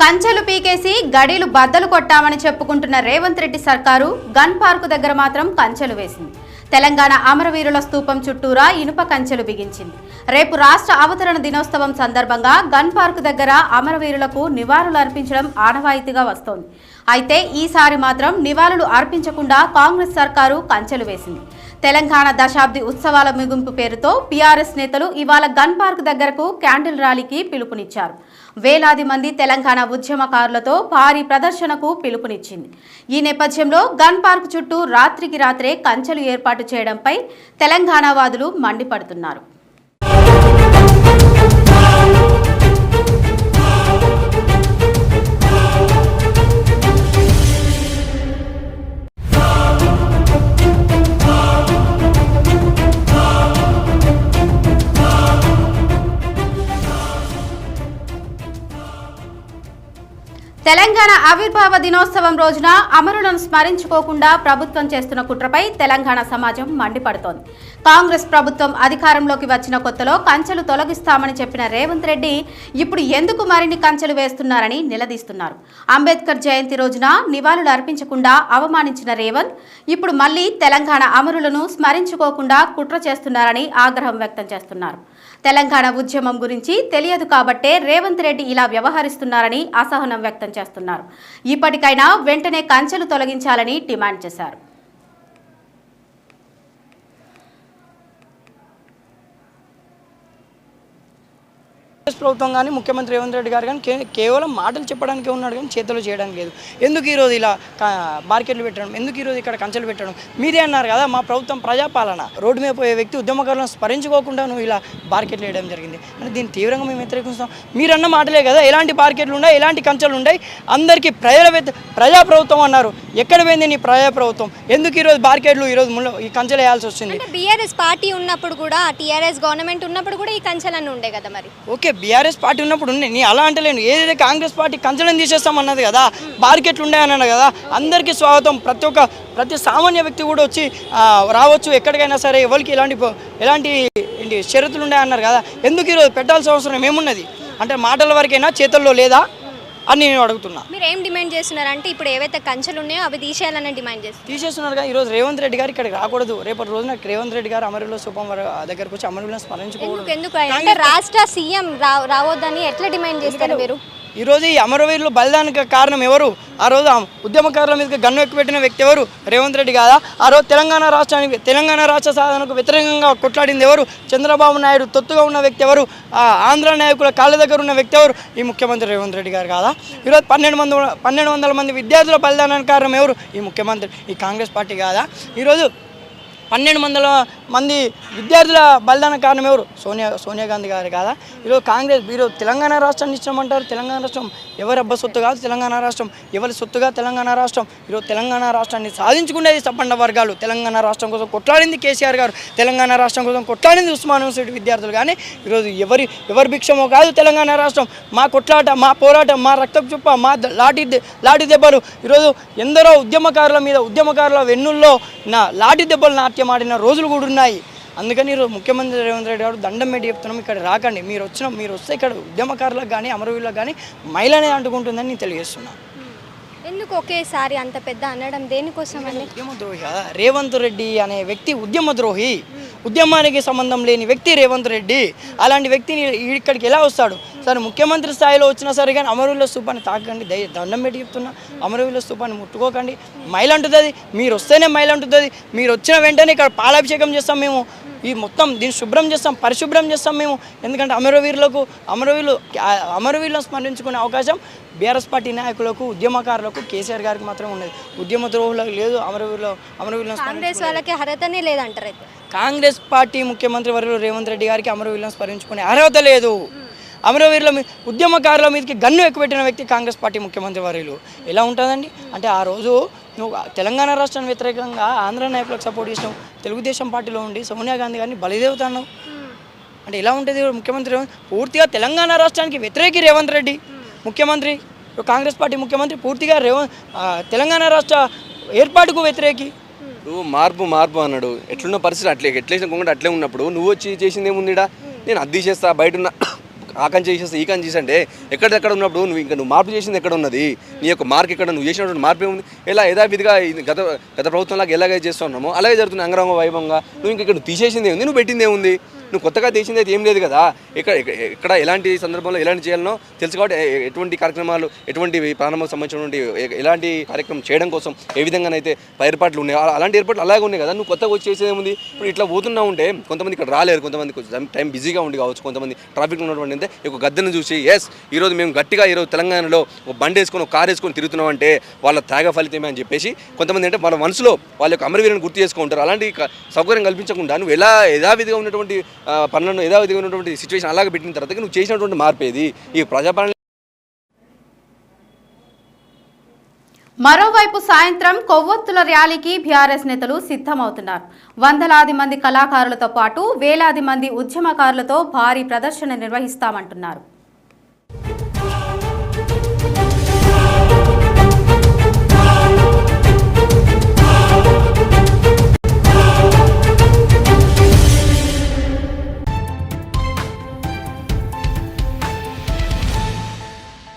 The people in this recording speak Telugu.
కంచెలు పీకేసి గడీలు బద్దలు కొట్టామని చెప్పుకుంటున్న రేవంత్ రెడ్డి సర్కారు గన్ పార్కు దగ్గర మాత్రం కంచెలు వేసింది. తెలంగాణ అమరవీరుల స్తూపం చుట్టూరా ఇనుప కంచెలు బిగించింది. రేపు రాష్ట్ర అవతరణ దినోత్సవం సందర్భంగా గన్ పార్కు దగ్గర అమరవీరులకు నివాళులు అర్పించడం ఆనవాయితీగా వస్తోంది. అయితే ఈసారి మాత్రం నివాళులు అర్పించకుండా కాంగ్రెస్ సర్కారు కంచెలు వేసింది. తెలంగాణ దశాబ్ది ఉత్సవాల ముగింపు పేరుతో పీఆర్ఎస్ నేతలు ఇవాళ గన్ పార్క్ దగ్గరకు క్యాండిల్ ర్యాలీకి పిలుపునిచ్చారు. వేలాది మంది తెలంగాణ ఉద్యమకారులతో భారీ ప్రదర్శనకు పిలుపునిచ్చింది. ఈ నేపథ్యంలో గన్ పార్క్ చుట్టూ రాత్రికి రాత్రే కంచెలు ఏర్పాటు చేయడంపై తెలంగాణ వాదులు మండిపడుతున్నారు. తెలంగాణ ఆవిర్భావ దినోత్సవం రోజున అమరులను స్మరించుకోకుండా ప్రభుత్వం చేస్తున్న కుట్రపై తెలంగాణ సమాజం మండిపడుతోంది. కాంగ్రెస్ ప్రభుత్వం అధికారంలోకి వచ్చిన కొత్తలో కంచెలు తొలగిస్తామని చెప్పిన రేవంత్ రెడ్డి ఇప్పుడు ఎందుకు మరిన్ని కంచెలు వేస్తున్నారని నిలదీస్తున్నారు. అంబేద్కర్ జయంతి రోజున నివాళులు అర్పించకుండా అవమానించిన రేవంత్ ఇప్పుడు మళ్ళీ తెలంగాణ అమరులను స్మరించుకోకుండా కుట్ర చేస్తున్నారని ఆగ్రహం వ్యక్తం చేస్తున్నారు. తెలంగాణ ఉద్యమం గురించి తెలియదు కాబట్టే రేవంత్ రెడ్డి ఇలా వ్యవహరిస్తున్నారని అసహనం వ్యక్తం చేస్తున్నారు. ఇప్పటికైనా వెంటనే కంచెలు తొలగించాలని డిమాండ్ చేశారు. కాంగ్రెస్ ప్రభుత్వం కానీ ముఖ్యమంత్రి రేవంత్ రెడ్డి గారు కానీ కేవలం మాటలు చెప్పడానికే ఉన్నాడు కానీ చేతులు చేయడానికి లేదు. ఎందుకు ఈరోజు ఇలా మార్కెట్లు పెట్టడం? ఎందుకు ఈరోజు ఇక్కడ కంచెలు పెట్టడం? మీరే అన్నారు కదా మా ప్రభుత్వం ప్రజాపాలన. రోడ్డు మీద పోయే వ్యక్తి ఉద్యమకారులను స్మరించుకోకుండా నువ్వు ఇలా మార్కెట్లు వేయడం జరిగింది. అంటే దీన్ని తీవ్రంగా మేము వ్యతిరేకిస్తాం మీరన్న మాటలే కదా ఎలాంటి మార్కెట్లు ఉన్నాయి ఎలాంటి కంచెలు ఉన్నాయి? అందరికీ ప్రజల ప్రజా ప్రభుత్వం అన్నారు. ఎక్కడ పోయింది నీ ప్రజా ప్రభుత్వం ఎందుకు ఈరోజు మార్కెట్లు ఈరోజు ముళ్ళ ఈ కంచెలు వేయాల్సి అంటే బీఆర్ఎస్ పార్టీ ఉన్నప్పుడు కూడా టీఆర్ఎస్ గవర్నమెంట్ ఉన్నప్పుడు కూడా ఈ కంచెలన్నీ ఉండే కదా మరి? ఓకే బీఆర్ఎస్ పార్టీ ఉన్నప్పుడు ఉన్నాయి నీ అలా అంటలేను ఏదైతే కాంగ్రెస్ పార్టీ కంచడం తీసేస్తామన్నది కదా మార్కెట్లు ఉన్నాయన్నది కదా అందరికీ స్వాగతం. ప్రతి ఒక్క ప్రతి సామాన్య వ్యక్తి కూడా వచ్చి రావచ్చు. ఎక్కడికైనా సరే ఎవరికి ఎలాంటి ఎలాంటి ఏంటి షరతులు ఉన్నాయన్నారు కదా. ఎందుకు ఈరోజు పెట్టాల్సిన అవసరం ఏమున్నది? అంటే మాటల వరకైనా చేతుల్లో లేదా? అని నేను అడుగుతున్నా. మీరు ఏం డిమాండ్ చేస్తున్నారు అంటే ఇప్పుడు ఏవైతే కంచెలు ఉన్నాయో అవి తీసేయాలని డిమాండ్ చేస్తున్నారు? తీసేస్తున్నారుగా ఈరోజు రేవంత్ రెడ్డి గారు ఇక్కడికి రాకూడదు. రేపటి రోజున రేవంత్ రెడ్డి గారు అమరులో వారి దగ్గరకు వచ్చి అమరులను స్మరించుకోకూడదు. ఎందుకు ఎందుకు అంటే రాష్ట్ర సీఎం రావద్దని ఎట్లా డిమాండ్ చేస్తారు మీరు? ఈరోజు ఈ అమరవీరులు బలిదానికి కారణం ఎవరు? ఆ రోజు ఉద్యమకారుల మీద గన్ను ఎక్కుపెట్టిన వ్యక్తి ఎవరు? రేవంత్ రెడ్డి కాదా? ఆ రోజు తెలంగాణ రాష్ట్రానికి తెలంగాణ రాష్ట్ర సాధనకు వ్యతిరేకంగా కొట్లాడింది ఎవరు? చంద్రబాబు నాయుడు తొత్తుగా ఉన్న వ్యక్తి ఎవరు? ఆంధ్ర నాయకుల కాళ్ళ దగ్గర ఉన్న వ్యక్తి ఎవరు? ఈ ముఖ్యమంత్రి రేవంత్ రెడ్డి గారు కాదా? ఈరోజు పన్నెండు మంది పన్నెండు వందల మంది విద్యార్థుల బలిదానానికి కారణం ఎవరు? ఈ ముఖ్యమంత్రి ఈ కాంగ్రెస్ పార్టీ కాదా? ఈరోజు పన్నెండు వందల మంది విద్యార్థుల బలిదాన కారణం ఎవరు? సోనియా సోనియా గాంధీ గారు కాదా? ఈరోజు కాంగ్రెస్ ఈరోజు తెలంగాణ రాష్ట్రాన్ని ఇచ్చామంటారు తెలంగాణ రాష్ట్రం ఎవరి అబ్బ సొత్తు కాదు? తెలంగాణ రాష్ట్రం ఎవరి సొత్తుగా తెలంగాణ రాష్ట్రం ఈరోజు తెలంగాణ రాష్ట్రాన్ని సాధించుకునేది సబ్బండ వర్గాలు. తెలంగాణ రాష్ట్రం కోసం కొట్లాడింది కేసీఆర్ గారు. తెలంగాణ రాష్ట్రం కోసం కొట్లాడింది ఉస్మాన్ యూనివర్సిటీ విద్యార్థులు. కానీ ఈరోజు ఎవరి ఎవరి భిక్షమో కాదు తెలంగాణ రాష్ట్రం. మా కొట్లాట మా పోరాటం మా రక్తపు చుప్ప మా ద- లాఠీ లాఠీ దెబ్బలు. ఈరోజు ఎందరో ఉద్యమకారుల మీద ఉద్యమకారుల వెన్నుల్లో నా లాఠీ దెబ్బలు నా నాట్యం ఆడిన రోజులు కూడా ఉన్నాయి. అందుకని ముఖ్యమంత్రి రేవంత్ రెడ్డి గారు దండం పెట్టి చెప్తున్నాం ఇక్కడ రాకండి. మీరు వచ్చిన మీరు వస్తే ఇక్కడ ఉద్యమకారులకు కానీ అమరవీరులకు కానీ మైలనే అంటుకుంటుందని నేను తెలియజేస్తున్నాను ఎందుకు ఒకేసారి అంత పెద్ద అనడం దేనికోసం అని ఉద్యమద్రోహి కదా రేవంత్ రెడ్డి అనే వ్యక్తి ఉద్యమద్రోహి. ఉద్యమానికి సంబంధం లేని వ్యక్తి రేవంత్ రెడ్డి. అలాంటి వ్యక్తిని ఇక్కడికి ఎలా వస్తాడు? సరే ముఖ్యమంత్రి స్థాయిలో వచ్చినా సరే కానీ అమరవీరుల స్తూపాన్ని తాకండి. దయ దండం పెట్టి చెప్తున్నా. అమరవీరుల స్తూపాన్ని ముట్టుకోకండి. మైల్ అంటుతుంది. మీరు వస్తేనే మైల్ అంటుతుంది. మీరు వచ్చిన వెంటనే ఇక్కడ పాలాభిషేకం చేస్తాం మేము. ఈ మొత్తం దీన్ని శుభ్రం చేస్తాం పరిశుభ్రం చేస్తాం మేము. ఎందుకంటే అమరవీరులకు అమరవీరులు అమరవీరులను స్మరించుకునే అవకాశం బీఆర్ఎస్ పార్టీ నాయకులకు ఉద్యమకారులకు కేసీఆర్ గారికి మాత్రమే ఉన్నది. ఉద్యమ ద్రోహులకు లేదు అమరవీరులు అమరవీరులను స్మరించుకునే- కాంగ్రెస్ వాళ్ళకి అర్హతనే లేదంటారు అయితే. కాంగ్రెస్ పార్టీ ముఖ్యమంత్రి వర్యులు రేవంత్ రెడ్డి గారికి అమరవీరులను స్మరించుకునే అర్హత లేదు. అమరవీరుల మీద ఉద్యమకారుల మీదకి గన్ను ఎక్కుపెట్టిన వ్యక్తి కాంగ్రెస్ పార్టీ ముఖ్యమంత్రి వర్యులు. ఎలా ఉంటుందండి? అంటే ఆ రోజు నువ్వు తెలంగాణ రాష్ట్రానికి వ్యతిరేకంగా ఆంధ్ర నాయకులకు సపోర్ట్ చేసినావు తెలుగుదేశం పార్టీలో ఉండి సోనియా గాంధీ గారిని బలిదేవుతాను అంటే ఎలా ఉంటుంది? ముఖ్యమంత్రి పూర్తిగా తెలంగాణ రాష్ట్రానికి వ్యతిరేకి రేవంత్ రెడ్డి ముఖ్యమంత్రి కాంగ్రెస్ పార్టీ ముఖ్యమంత్రి పూర్తిగా రేవంత్ తెలంగాణ రాష్ట్ర ఏర్పాటుకు వ్యతిరేకి. నువ్వు మార్పు మార్పు అన్నాడు. ఎట్లున్న పరిస్థితి అట్లే ఎట్లేసిన కొంగడు అట్లే ఉన్నప్పుడు నువ్వు వచ్చి చేసింది ఏముందిడా? నేను అది తీసేస్తా బయట ఉన్న ఆ కంచి చేసేసి ఈ కంచి చేసి ఎక్కడెక్కడ ఉన్నప్పుడు నువ్వు ఇంకా నువ్వు మార్పు చేసింది ఎక్కడ ఉన్నది? నీ యొక్క మార్క్ ఎక్కడ? నువ్వు చేసినటువంటి మార్పు ఏముంది? ఎలా యథావిధిగా గత గత ప్రభుత్వంలాగా ఎలాగైతే చేస్తున్నామో అలాగే జరుగుతుంది అంగరంగ వైభవంగా. నువ్వు ఇంకా ఇక్కడ తీసేసింది ఏముంది? నువ్వు పెట్టింది ఏముంది? నువ్వు కొత్తగా తీసింది అయితే ఏం లేదు కదా? ఇక్కడ ఇక్కడ- ఎలాంటి సందర్భంలో ఎలాంటి చేయాలనో తెలుసు కాబట్టి ఎటువంటి కార్యక్రమాలు ఎటువంటి ప్రారంభం సంబంధించినటువంటి ఎలాంటి కార్యక్రమం చేయడం కోసం ఏ విధంగానైతే ఏర్పాట్లు ఉన్నాయి? అలాంటి ఏర్పాట్లు అలాగే ఉన్నాయి కదా? నువ్వు కొత్తగా వచ్చి చేసేది ఏముంది? ఇప్పుడు ఇట్లా పోతున్నా ఉంటే కొంతమంది ఇక్కడ రాలేరు. కొంతమంది కొంచెం టైం బిజీగా ఉండి కావచ్చు. కొంతమంది ట్రాఫిక్ ఉన్నటువంటి అంటే ఒక గద్దెను చూసి ఎస్ ఈరోజు మేము గట్టిగా ఈరోజు తెలంగాణలో ఒక బండి వేసుకొని ఒక కారు వేసుకొని తిరుగుతున్నాం అంటే వాళ్ళ త్యాగ ఫలితమే అని చెప్పేసి కొంతమంది అంటే వాళ్ళ మనసులో వాళ్ళ యొక్క అమరవీరుని గుర్తు చేసుకుంటారు. అలాంటి సౌకర్యం కల్పించకుండా నువ్వు ఎలా యథావిధిగా ఉన్నటువంటి పనులను యథావిధిగా ఉన్నటువంటి సిచ్యువేషన్ అలాగే పెట్టిన తర్వాత నువ్వు చేసినటువంటి మార్పేది ఈ ప్రజాపాలన మరోవైపు సాయంత్రం కొవ్వొత్తుల ర్యాలీకి బీఆర్ఎస్ నేతలు సిద్ధమవుతున్నారు. వందలాది మంది కళాకారులతో పాటు వేలాది మంది ఉద్యమకారులతో భారీ ప్రదర్శన నిర్వహిస్తామంటున్నారు.